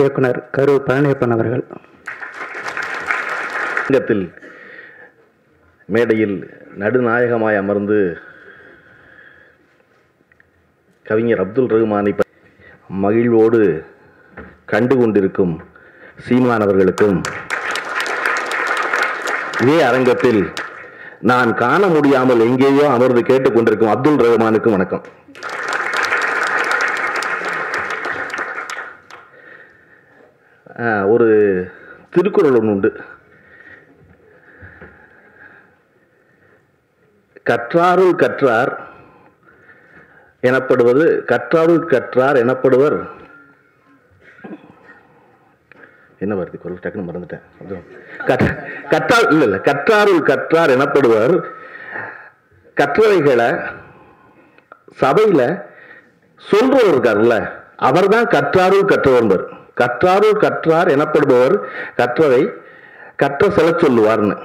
இயக்குனர் கரு பழனியப்பன் அவர்கள். மேடையில் நடுநாயகமாய் அமர்ந்து கவிஞர் அப்துல் ரஹ்மானை மகிழ்வோடு கண்டு கொண்டிருக்கும் சீமானவர்களுக்கும் இதே அரங்கத்தில் நான் காண முடியாமல் எங்கேயோ அமர்ந்து கேட்டுக்கொண்டிருக்கும் அப்துல் ரஹ்மானுக்கும் வணக்கம். ஒரு திருக்குறள் ஒன்று உண்டு. கற்றாருள் கற்றார் எனப்படுவது கற்றாருள் கற்றார் எனப்படுவர். என்ன வருது குரல்? டக்குன்னு மறந்துட்டேன். கற்ற- கற்றார் இல்ல இல்ல கற்றாருள் கற்றார் எனப்படுவர். கற்றவைகளை சபையில சொல்றவர் இருக்கார்ல அவர்தான் கற்றாருள் கற்றவர்பர் கற்றாருள் கற்றார் எனப்படுபவர் கற்றதை கற்ற செல சொல்லுவார்னு.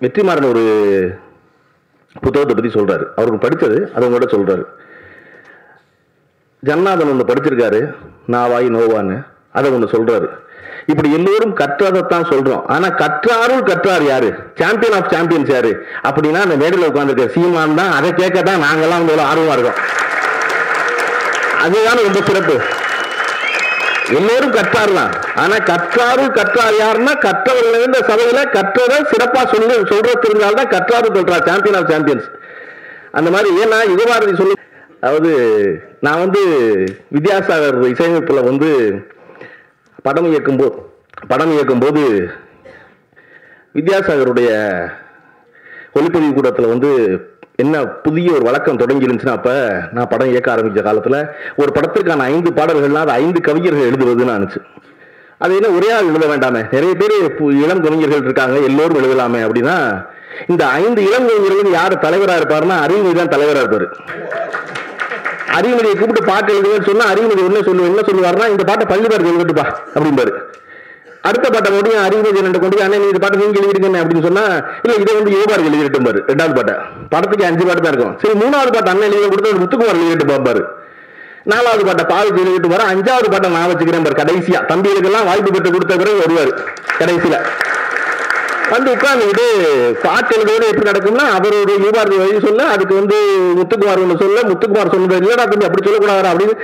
வெற்றிமாறன் ஒரு புத்தகத்தை பத்தி சொல்றாரு. அவர் படிச்சது அதை உங்கள்கிட்ட சொல்றாரு. ஜன்னாதன் ஒன்று படிச்சிருக்காரு நாவாய் நோவான்னு அதை ஒன்று சொல்றாரு. இப்படி எல்லோரும் கற்றதைத்தான் சொல்றோம். ஆனா கற்றாரும் கற்றார் யாரு? சாம்பியன் ஆஃப் சாம்பியன்ஸ் யாரு? அப்படின்னா அந்த மேடையில் உட்காந்துருக்க சீமான் தான். அதை கேட்க தான் நாங்கள்லாம் உங்களோட ஆர்வமாக இருக்கோம். அதுதான் ரொம்ப சிறப்பு. எல்லோரும் கற்றார்லாம் ஆனா கற்றாரு கற்றார் யாருன்னா கற்றவர்கள் இந்த சபையில கற்றதை சிறப்பா சொல்லி சொல்ற தெரிஞ்சால்தான் கற்றாரு சொல்றா சாம்பியன் ஆஃப் சாம்பியன்ஸ் அந்த மாதிரி ஏன்னா யுகபாரதி சொல்லு அதாவது நான் வந்து வித்யாசாகர் இசையமைப்புல வந்து படம் இயக்கும்போது படம் இயக்கும்போது வித்யாசாகருடைய ஒளிப்பதிவு கூடத்தில் வந்து என்ன புதிய ஒரு வழக்கம் தொடங்கி இருந்துச்சுன்னா அப்ப நான் படம் இயக்க ஆரம்பிச்ச காலத்துல ஒரு படத்திற்கான ஐந்து பாடல்கள்லாம் அது ஐந்து கவிஞர்கள் எழுதுவதுன்னு ஆனிச்சு அது என்ன ஒரே ஆள் எழுத வேண்டாமே. நிறைய பேர் இளம் கவிஞர்கள் இருக்காங்க எல்லோரும் எழுதலாமே அப்படின்னா இந்த ஐந்து இளம் கவிஞர்கள் யார் தலைவரா இருப்பாருன்னா அறிவுமொழி தான் தலைவரா இருப்பாரு. அறிவுமொழியை கூப்பிட்டு பாட்டு எழுதுவேன்னு சொன்னா அறிவுமொழி என்ன சொல்லுவேன் என்ன சொல்லுவாருன்னா இந்த பாட்டை பள்ளிபாருக்கு எழுதிட்டுப்பா அப்படிம்பாரு. அடுத்த பாட்டை மறுபடியும் அறிவுமதி ரெண்டு கொண்டு அண்ணன் நீ இந்த பாட்டு நீங்க எழுதிருக்கேன் அப்படின்னு சொன்னா இல்ல இதை வந்து யோகாருக்கு எழுதிட்டு பாரு ரெண்டாவது பாட்டை. படத்துக்கு அஞ்சு பாட்டு தான் இருக்கும். சரி மூணாவது பாட்டு அண்ணன் எழுதி கொடுத்து ஒரு முத்துக்குமார் எழுதிட்டு பாப்பாரு நாலாவது பாட்டை பாவிச்சு எழுதிட்டு வர அஞ்சாவது பாட்டை நான் வச்சுக்கிறேன் பாரு கடைசியா. தம்பிகளுக்கெல்லாம் வாய்ப்பு பெற்று கொடுத்த பிறகு வருவாரு கடைசியில. வந்து உட்கார்ந்துக்கிட்டு பாட்டு எழுதுவது எப்படி நடக்கும்னா அவரோட யூபாரதி வழி சொல்ல அதுக்கு வந்து முத்துக்குமார் ஒன்று சொல்ல முத்துக்குமார் சொன்னது இல்லடா தம்பி அப்படி சொல்லக்கூடாது அப்படின்னு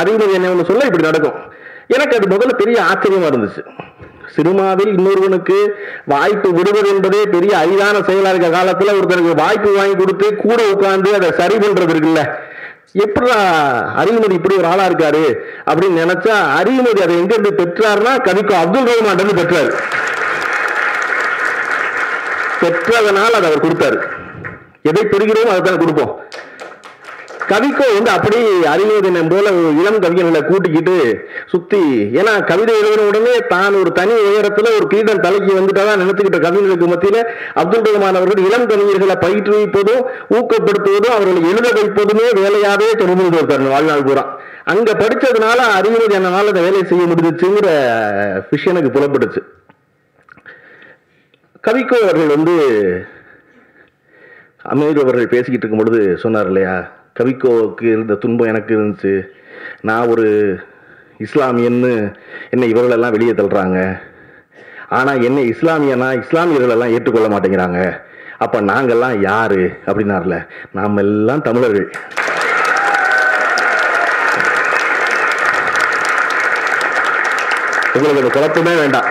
அறிவுரை என்ன ஒன்று சொல்ல இப்படி நடக்கும். எனக்கு அது முதல்ல பெரிய ஆச்சரியமா இருந்துச்சு. சினிமாவில் இன்னொருவனுக்கு வாய்ப்பு விடுவது என்பதே பெரிய அரிதான செயலா இருக்க காலத்துல ஒருத்தருக்கு வாய்ப்பு வாங்கி கொடுத்து கூட உட்காந்து அதை சரி பண்றது இருக்குல்ல. எப்படா அறிவுமதி இப்படி ஒரு ஆளா இருக்காரு அப்படின்னு நினைச்சா அறிவுமதி அதை எங்க இருந்து பெற்றாருன்னா கவிக்கு அப்துல் ரஹ்மான் இருந்து பெற்றாரு. பெற்றதனால் அதை அவர் கொடுத்தாரு. எதை பெறுகிறோமோ அதை தான் கொடுப்போம். கவிக்கோ வந்து அப்படி அறிவுதினம் போல இளம் கவிஞர்களை கூட்டிக்கிட்டு சுத்தி ஏன்னா கவிதை எழுதின உடனே தான் ஒரு தனி உயரத்துல ஒரு கிரீடம் தலைக்கு வந்துட்டதான் நினைத்துக்கிட்ட கவிஞர்களுக்கு மத்தியில அப்துல் ரஹ்மான் அவர்கள் இளம் கவிஞர்களை பயிற்றுவிப்பதும் ஊக்கப்படுத்துவதும் அவர்களை எழுத வைப்பதுமே வேலையாவே தொடர்ந்து இருக்காரு வாழ்நாள் பூரா. அங்க படிச்சதுனால அறிவுமதி என்னால் அந்த வேலையை செய்ய முடிஞ்சுச்சுங்கிற விஷயம் எனக்கு புலப்பட்டுச்சு கவிக்கோ அவர்கள் வந்து அமீர் அவர்கள் பேசிக்கிட்டு இருக்கும் பொழுது சொன்னார் இல்லையா? கவிக்கோவுக்கு இருந்த துன்பம் எனக்கு இருந்துச்சு. நான் ஒரு இஸ்லாமியன்னு என்னை இவர்களெல்லாம் வெளியே தள்ளுறாங்க. ஆனால் என்னை இஸ்லாமியனா இஸ்லாமியர்களெல்லாம் ஏற்றுக்கொள்ள மாட்டேங்கிறாங்க. அப்போ நாங்கள்லாம் யார் அப்படின்னார்ல நாம் எல்லாம் தமிழர்கள். உங்களுக்கு அந்த குழப்பமே வேண்டாம்.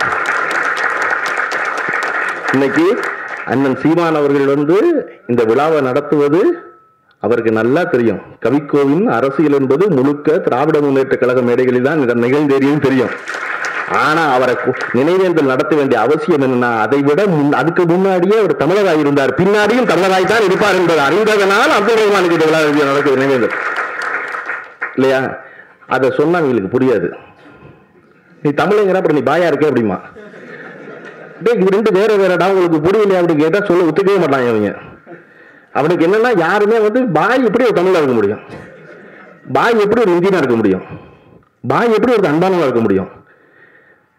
இன்னைக்கு அண்ணன் சீமான் அவர்கள் வந்து இந்த விழாவை நடத்துவது அவருக்கு நல்லா தெரியும். கவிக்கோவின் அரசியல் என்பது முழுக்க திராவிட முன்னேற்ற கழக மேடைகளில் தான் நிகழ்ந்தேறியும் தெரியும். ஆனா அவரை நினைவேந்தல் நடத்த வேண்டிய அவசியம் என்னன்னா அதை விட முன்- அதுக்கு முன்னாடியே அவர் தமிழராய் இருந்தார். பின்னாடியும் தமிழராய் தான் இருப்பார் என்பது அறிந்ததனால் அப்துல் ரஹ்மானுக்கு இந்த விழா நடக்குது நினைவேந்தல். இல்லையா? அதை சொன்னா உங்களுக்கு புரியாது. நீ தமிழங்கிற அப்புறம் நீ பாயா இருக்க அப்படிமா இது ரெண்டு வேற வேறடா உங்களுக்கு புரியலையா? அப்படின்னு கேட்டா சொல்ல ஒத்துக்கவே மாட்டாங்க அவங்க அவனுக்கு என்னன்னா யாருமே வந்து பாய் எப்படி ஒரு தமிழா இருக்க முடியும்? பாய் எப்படி ஒரு இந்தியனா இருக்க முடியும்? பாய் எப்படி ஒரு அன்பானவா இருக்க முடியும்?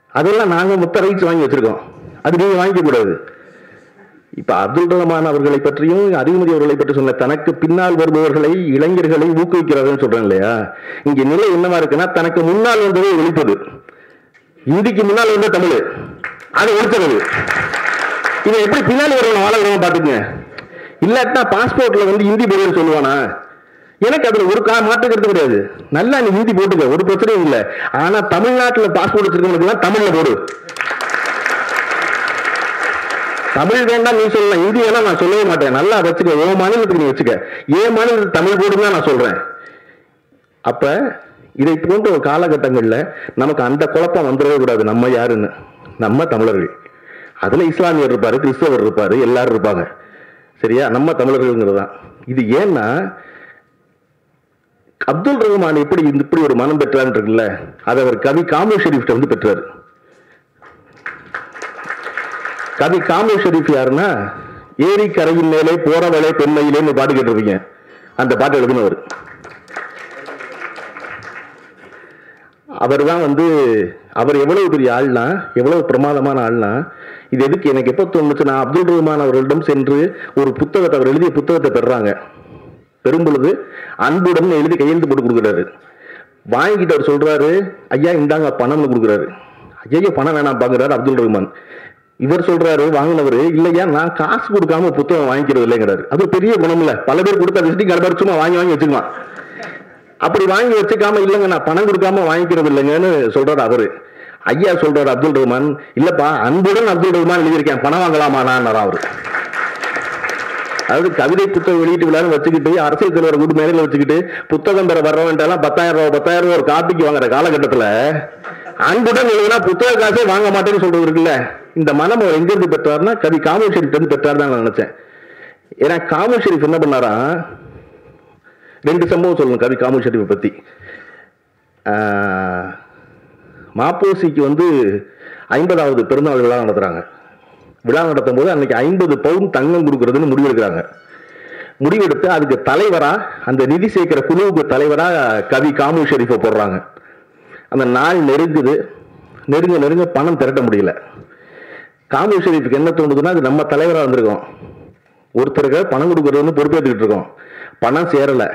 அதெல்லாம் நாங்க மொத்த ரைட்ஸ் வாங்கி வச்சிருக்கோம். அது நீங்க வாங்கிக்க கூடாது. இப்ப அப்துல் ரஹ்மான் அவர்களை பற்றியும் அதிமதி அவர்களை பற்றி சொன்ன தனக்கு பின்னால் வருபவர்களை இளைஞர்களை ஊக்குவிக்கிறார்கள் சொல்றேன் இல்லையா? இங்க நிலை என்னவா இருக்குன்னா தனக்கு முன்னால் வந்ததை ஒழிப்பது. இந்திக்கு முன்னால் வந்த தமிழ். அதை ஒழிக்கிறது. இதை எப்படி பின்னால் வரவங்க வாழ வரவங்க பாத்துக்கங்க இல்லாட்டா பாஸ்போர்ட்ல வந்து ஹிந்தி போடுன்னு சொல்லுவானா? எனக்கு அதுல ஒரு கா மாற்றுக்கிறது கிடையாது. நல்லா நீ ஹிந்தி போட்டுக்க ஒரு பிரச்சனையும் இல்லை. ஆனா தமிழ்நாட்டுல பாஸ்போர்ட் வச்சிருக்கவங்களுக்கு தமிழ்ல போடு. தமிழ் வேண்டாம் நீ சொல்லலாம். ஹிந்தி வேணா நான் சொல்லவே மாட்டேன். நல்லா வச்சுக்க. உன் மாநிலத்துக்கு நீ வச்சுக்க. என் மாநிலத்துக்கு தமிழ் போடுன்னு தான் நான் சொல்றேன். அப்ப இதை போன்ற ஒரு காலகட்டங்கள்ல நமக்கு அந்த குழப்பம் வந்துடவே கூடாது. நம்ம யாருன்னு? நம்ம தமிழர்கள். அதுல இஸ்லாமியர் இருப்பாரு கிறிஸ்தவர் இருப்பாரு எல்லாரும் இருப்பாங்க. சரியா? நம்ம தமிழர்கள்ங்கிறது தான் இது ஏன்னா அப்துல் ரஹ்மான் எப்படி இப்படி ஒரு மனம் பெற்றான்னு இருக்குல்ல அதை அவர் கவி காமு ஷெரீஃப்ட வந்து பெற்றார். கவி காமு ஷெரீஃப் யாருன்னா ஏரி கரையின் மேலே போறவளே பெண்மையிலேன்னு பாட்டு கேட்டிருப்பீங்க. அந்த பாட்டு எழுதினவர். அவர் தான் வந்து அவர் எவ்வளவு பெரிய ஆள்னா எவ்வளவு பிரமாதமான ஆள்னா இது எதுக்கு எனக்கு எப்போ தோணுச்சு நான் அப்துல் ரஹ்மான் அவர்களிடம் சென்று ஒரு புத்தகத்தை அவர் எழுதிய புத்தகத்தை பெறுறாங்க. பெறும் பொழுது அன்புடன் எழுதி கையெழுத்து போட்டு கொடுக்குறாரு. வாங்கிட்டு அவர் சொல்றாரு ஐயா இந்தாங்க பணம்னு கொடுக்குறாரு. ஐயா பணம் வேணாம் பாக்குறாரு அப்துல் ரஹ்மான். இவர் சொல்றாரு வாங்கினவர் இல்லையா நான் காசு கொடுக்காம புத்தகம் வாங்கிக்கிறது இல்லைங்கிறாரு அது பெரிய குணம் இல்லை. பல பேர் கொடுத்தா வச்சுட்டு கடை சும்மா வாங்கி வாங்கி வச்சுக்கலாம். அப்படி வாங்கி வச்சுக்காம இல்லைங்க நான் பணம் கொடுக்காம வாங்கிக்கிறது இல்லைங்கன்னு சொல்றாரு அவரு. ஐயா சொல்றாரு அப்துல் ரஹ்மான் இல்லப்பா அன்புடன் அப்துல் ரஹ்மான் எழுதியிருக்கேன் பணம் வாங்கலாமான்னு அவரு. அதாவது கவிதை புத்தகம் வெளியீட்டு விழான்னு வச்சுக்கிட்டு அரசியல் தலைவர் கூட்டு மேடையில் வச்சுக்கிட்டு புத்தகம் பெற வர்றவன்ட்டெல்லாம் பத்தாயிரம் ரூபாய் பத்தாயிரம் ரூபாய் ஒரு காப்பிக்கு வாங்குற காலகட்டத்தில் அன்புடன் எழுதுனா புத்தக காசே வாங்க மாட்டேன்னு சொல்றது இருக்குல்ல இந்த மனம் அவர் எங்கிருந்து பெற்றார்னா கவி காமு ஷெரீஃப் பெற்றார் தான் நான் நினைச்சேன். ஏன்னா காமு ஷெரீஃப் என்ன பண்ணாரா ரெண்டு சம்பவம் சொல்லணும் கவி காமு ஷெரீஃபை பற்றி மாப்போசிக்கு வந்து ஐம்பதாவது பிறந்தநாள் விழா நடத்துகிறாங்க விழா நடத்தும் போது அன்னைக்கு ஐம்பது பவுன் தங்கம் கொடுக்கறதுன்னு முடிவெடுக்கிறாங்க. முடிவெடுத்து அதுக்கு தலைவராக அந்த நிதி சேர்க்கிற குழுவுக்கு தலைவராக கவி காமு ஷெரீஃபை போடுறாங்க. அந்த நாள் நெருங்குது. நெருங்க நெருங்க பணம் திரட்ட முடியல. காமு ஷெரீஃபுக்கு என்ன தோணுதுன்னா அது நம்ம தலைவராக வந்திருக்கோம் ஒருத்தருக்கு பணம் கொடுக்கறதுன்னு பொறுப்பேற்றுக்கிட்டு இருக்கோம். பணம் சேரலை.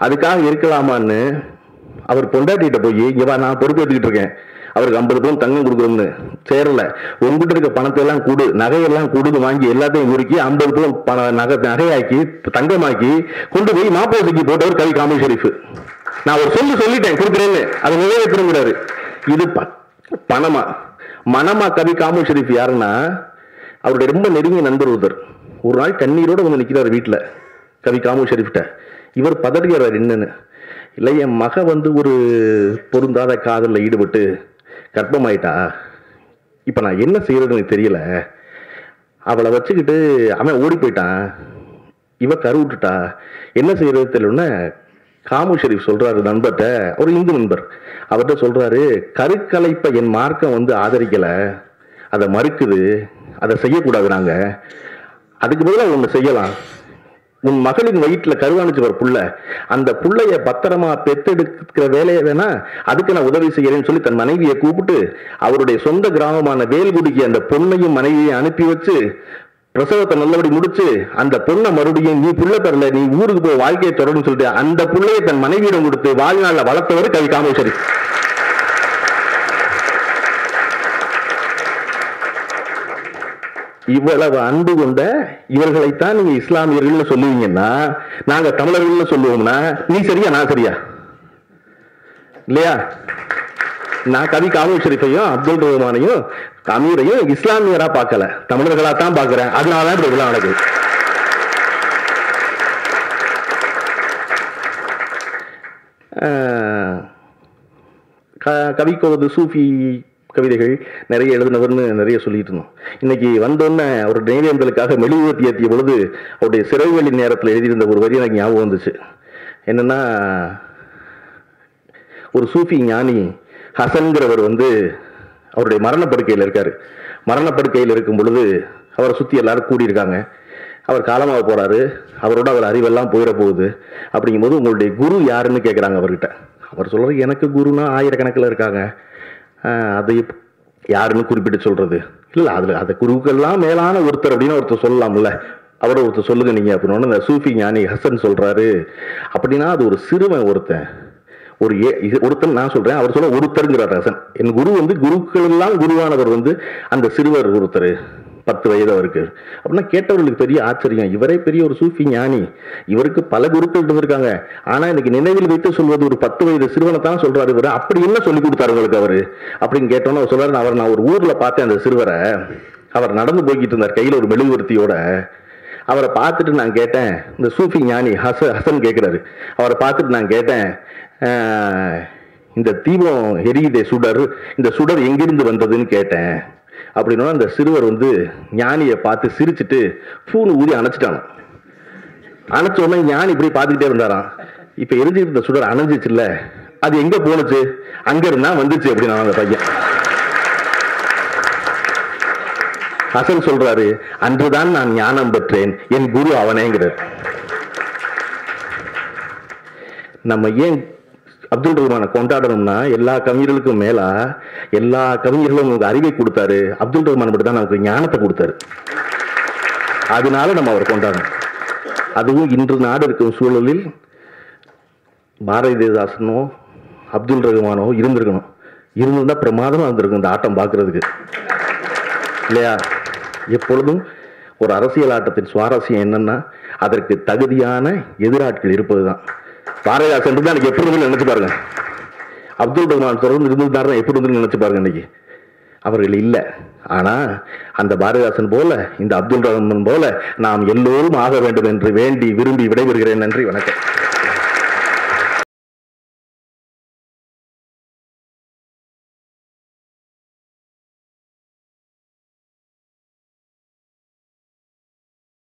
அதுக்காக இருக்கலாமான்னு அவர் பொண்டாட்டிகிட்ட போய் இவன் நான் பொறுப்பேற்றுக்கிட்டு இருக்கேன். அவருக்கு ஐம்பது பவுன் தங்கம் கொடுக்குறோம்னு சேரல. உங்ககிட்ட இருக்க பணத்தை எல்லாம் கூடு. நகையெல்லாம் கூடுன்னு வாங்கி எல்லாத்தையும் உருக்கி ஐம்பது பவுன் பண நகை நகையாக்கி தங்கமாக்கி கொண்டு போய் மாப்பிள்ளைக்கு போட்டவர் கவி காமி ஷெரீஃப். நான் ஒரு சொல்லி சொல்லிட்டேன் கொடுக்குறேன்னு. அதை நிறைவேற்றுங்கிறாரு இது ப- பணமா? மனமா கவி காமு ஷெரீஃப் யாருன்னா அவருடைய ரொம்ப நெருங்கிய நண்பர் ஒருத்தர். ஒரு நாள் கண்ணீரோட வந்து நிற்கிறார் வீட்டில் கவி காமு ஷெரீஃப்ட்ட. இவர் பதறுகிறார் என்னன்னு இல்லை என் மக வந்து ஒரு பொருந்தாத காதலில் ஈடுபட்டு கர்ப்பமாயிட்டா? இப்போ நான் என்ன செய்யறதுன்னு தெரியல. அவளை வச்சுக்கிட்டு அவன் ஓடி போயிட்டான். இவ கருவிட்டுட்டா என்ன செய்யறது தெரியலன்னு காமு ஷெரீஃப் சொல்றாரு நண்பர்கிட்ட ஒரு இந்து நண்பர். அவர்கிட்ட சொல்றாரு கருக்கலைப்பை என் மார்க்கம் வந்து ஆதரிக்கல. அதை மறுக்குது. அதை செய்யக்கூடாது நாங்க. அதுக்கு பதிலாக ஒன்று செய்யலாம். உன் மகளின் வயிற்றுல கருவாணிச்சு வர புள்ள. அந்த புள்ளைய பத்திரமா பெத்தெடுக்கிற வேலையை வேணா அதுக்கு நான் உதவி செய்யறேன்னு சொல்லி தன் மனைவியை கூப்பிட்டு அவருடைய சொந்த கிராமமான வேல்குடிக்கு அந்த பொண்ணையும் மனைவியையும் அனுப்பி வச்சு பிரசவத்தை நல்லபடி முடிச்சு அந்த பொண்ணை மறுபடியும் நீ புள்ள பெறல நீ ஊருக்கு போய் வாழ்க்கையை தொடருன்னு சொல்லிட்டு அந்த புள்ளையை தன் மனைவியிடம் கொடுத்து வாழ்நாளில் வளர்த்தவர் கவி காமேஸ்வரி இவ்வளவு அன்பு கொண்ட இவர்களைத்தான் நீங்க இஸ்லாமியர்கள்னு சொல்லுவீங்கன்னா நாங்க தமிழர்கள்னு சொல்லுவோம்னா நீ சரியா நான் சரியா? இல்லையா? நான் கவி காமு ஷெரீஃபையும் அப்துல் ரஹ்மானையும் அமீரையும் இஸ்லாமியரா பார்க்கல. தமிழர்களா தான் பார்க்கிறேன். அதனாலதான் இப்படி விழா நடக்குது. க- கவிக்கோவது சூஃபி கவிதைகள் நிறைய எழுதினவர்னு நிறைய சொல்லிட்டு இருந்தோம். இன்னைக்கு வந்தோடனே அவர் நினைவேந்தலுக்காக மெழுகுவர்த்தி ஏற்றிய பொழுது அவருடைய சிறைவழி நேரத்தில் எழுதியிருந்த ஒரு வரி எனக்கு ஞாபகம் வந்துச்சு. என்னன்னா ஒரு சூஃபி ஞானி ஹசன்கிறவர் வந்து அவருடைய மரணப்படுக்கையில் இருக்காரு. மரணப்படுக்கையில் இருக்கும் பொழுது அவரை சுற்றி எல்லாரும் கூடியிருக்காங்க. அவர் காலமாக போறாரு. அவரோட அவர் அறிவெல்லாம் போயிட போகுது. அப்படிங்கும்போது உங்களுடைய குரு யாருன்னு கேட்குறாங்க அவர்கிட்ட. அவர் சொல்றாரு எனக்கு குருனா ஆயிரக்கணக்கில் இருக்காங்க. அது யாருன்னு குறிப்பிட்டு சொல்றது? இல்ல அதுல அந்த குருவுக்கெல்லாம் மேலான ஒருத்தர் அப்படின்னு ஒருத்தர் சொல்லலாம்ல. அவரை ஒருத்தர் சொல்லுங்க நீங்க அப்படின்னு இந்த சூஃபி ஞானி ஹசன் சொல்றாரு. அப்படின்னா அது ஒரு சிறுவன் ஒருத்தன். ஒரு ஏ இது ஒருத்தன் நான் சொல்றேன் அவர் சொல்ல ஒருத்தருங்கிறார் ஹசன். என் குரு வந்து குருக்கள் எல்லாம் குருவானவர் வந்து அந்த சிறுவர் ஒருத்தர். பத்து வயது அவருக்கு அப்படின்னா கேட்டவர்களுக்கு பெரிய ஆச்சரியம். இவரே பெரிய ஒரு சூஃபி ஞானி. இவருக்கு பல குருக்கள் இருந்திருக்காங்க. ஆனா இன்னைக்கு நினைவில் வைத்து சொல்வது ஒரு பத்து வயது சிறுவனை தான் சொல்றாரு இவர். அப்படி என்ன சொல்லி கொடுத்தாரு உங்களுக்கு அவரு? அப்படின்னு கேட்டோன்னு அவர் சொல்றாரு அவர் நான் ஒரு ஊர்ல பார்த்தேன் அந்த சிறுவரை. அவர் நடந்து போய்கிட்டு இருந்தார் கையில ஒரு மெழுகுவர்த்தியோட. அவரை பார்த்துட்டு நான் கேட்டேன் இந்த சூஃபி ஞானி ஹச ஹசன் கேட்குறாரு அவரை பார்த்துட்டு நான் கேட்டேன் இந்த தீபம் எரியுதே சுடர். இந்த சுடர் எங்கிருந்து வந்ததுன்னு கேட்டேன். அப்படின்னா அந்த சிறுவர் வந்து ஞானியை பார்த்து சிரிச்சிட்டு பூனு ஊதி அணைச்சிட்டானோ அணைச்ச உடனே ஞானி இப்படி பார்த்துக்கிட்டே இருந்தாராம் இப்ப எரிஞ்சுட்டு இருந்த சுடர் அணைஞ்சிச்சுல்ல அது எங்க போனுச்சு அங்க இருந்தா வந்துச்சு அப்படின்னா அந்த பையன். அசல் சொல்றாரு அன்றுதான் நான் ஞானம் பெற்றேன் என் குரு அவனேங்கிறார். நம்ம ஏன் அப்துல் ரஹ்மானை கொண்டாடணும்னா எல்லா கவிஞர்களுக்கும் மேலா எல்லா கவிஞர்களும் நமக்கு அறிவை கொடுத்தாரு. அப்துல் ரஹ்மான் மட்டும் தான் நமக்கு ஞானத்தை கொடுத்தாரு. அதனால நம்ம அவர் கொண்டாடணும். அதுவும் இன்று நாடு இருக்கும் சூழலில் பாரதிதாசனோ அப்துல் ரஹ்மானோ இருந்திருக்கணும். இருந்திருந்தா பிரமாதமா இருந்திருக்கும் இந்த ஆட்டம் பார்க்கறதுக்கு இல்லையா? எப்பொழுதும் ஒரு அரசியல் ஆட்டத்தின் சுவாரஸ்யம் என்னன்னா அதற்கு தகுதியான எதிராட்கள் இருப்பதுதான். பாரதிதாசன் இருந்தா எனக்கு எப்படி இருந்து நினைச்சு பாருங்க. அப்துல் ரஹ்மான் தொடர்ந்து இருந்திருந்தாருன்னா எப்படி இருந்து நினைச்சு பாருங்க இன்னைக்கு. அவர்கள் இல்லை. ஆனா அந்த பாரதிதாசன் போல இந்த அப்துல் ரஹ்மான் போல நாம் எல்லோரும் ஆக வேண்டும் என்று வேண்டி விரும்பி விடைபெறுகிறேன். நன்றி வணக்கம்.